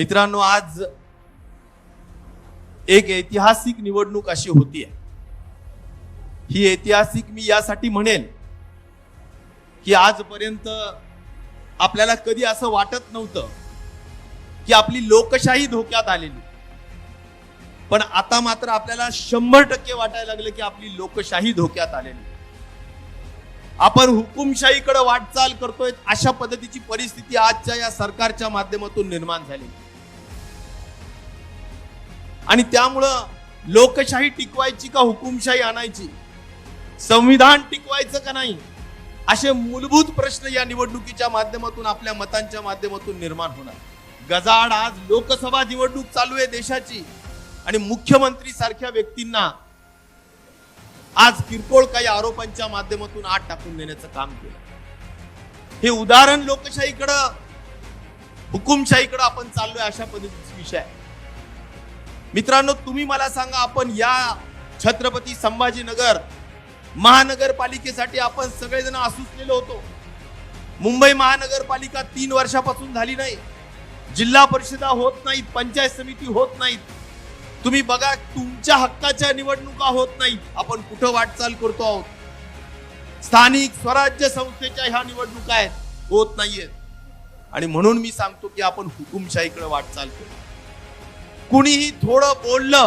मित्रांनो आज एक ऐतिहासिक निवडणूक अशी होतीये. ही ऐतिहासिक मी यासाठी म्हणेन की आजपर्यंत आपल्याला कधी असं वाटत नव्हतं की आपली लोकशाही धोक्यात आलेली. पण आता मात्र आपल्याला शंभर टक्के वाटायला लागलं की आपली लोकशाही धोक्यात आलेली. आपण हुकुमशाहीकडे वाटचाल करतोय अशा पद्धतीची परिस्थिती आजच्या या सरकारच्या माध्यमातून निर्माण झाली आणि त्यामुळं लोकशाही टिकवायची का हुकुमशाही आणायची? संविधान टिकवायचं का नाही? असे मूलभूत प्रश्न या निवडणुकीच्या माध्यमातून आपल्या मतांच्या माध्यमातून निर्माण होणार. गजाड आज लोकसभा निवडणूक चालू आहे देशाची. आणि मुख्यमंत्री सारख्या व्यक्तींना आज किरकोळ काही आरोपांच्या माध्यमातून आत टाकून देण्याचं काम केलं. हे उदाहरण लोकशाहीकडं हुकुमशाहीकडं आपण चाललोय अशा पद्धतीचा विषय आहे. मित्रांनो तुम्ही मला सांगा आपण या छत्रपती संभाजीनगर महानगरपालिकेसाठी आपण सगळेजण आसुसलेलो होतो. मुंबई महानगरपालिका तीन वर्षापासून झाली नाही. जिल्हा परिषदा होत नाहीत पंचायत समिती होत नाहीत. तुम्ही बघा तुमच्या हक्काच्या निवडणुका होत नाहीत. आपण कुठं वाटचाल करतो आहोत? स्थानिक स्वराज्य संस्थेच्या ह्या निवडणुका आहेत होत नाहीयेत. आणि म्हणून मी सांगतो की आपण हुकुमशाहीकडे वाटचाल करतो. कुणीही थोडं बोललं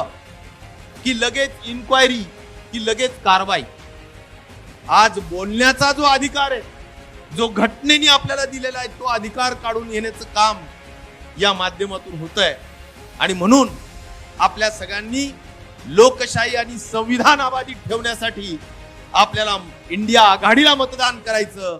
की लगेच इन्क्वायरी की लगेच कारवाई. आज बोलण्याचा जो अधिकार आहे जो घटनेने आपल्याला दिलेला आहे तो अधिकार काढून घेण्याचं काम या माध्यमातून होत आहे आणि म्हणून आपल्या सगळ्यांनी लोकशाही आणि संविधान अबाधित ठेवण्यासाठी आपल्याला इंडिया आघाडीला मतदान करायचं.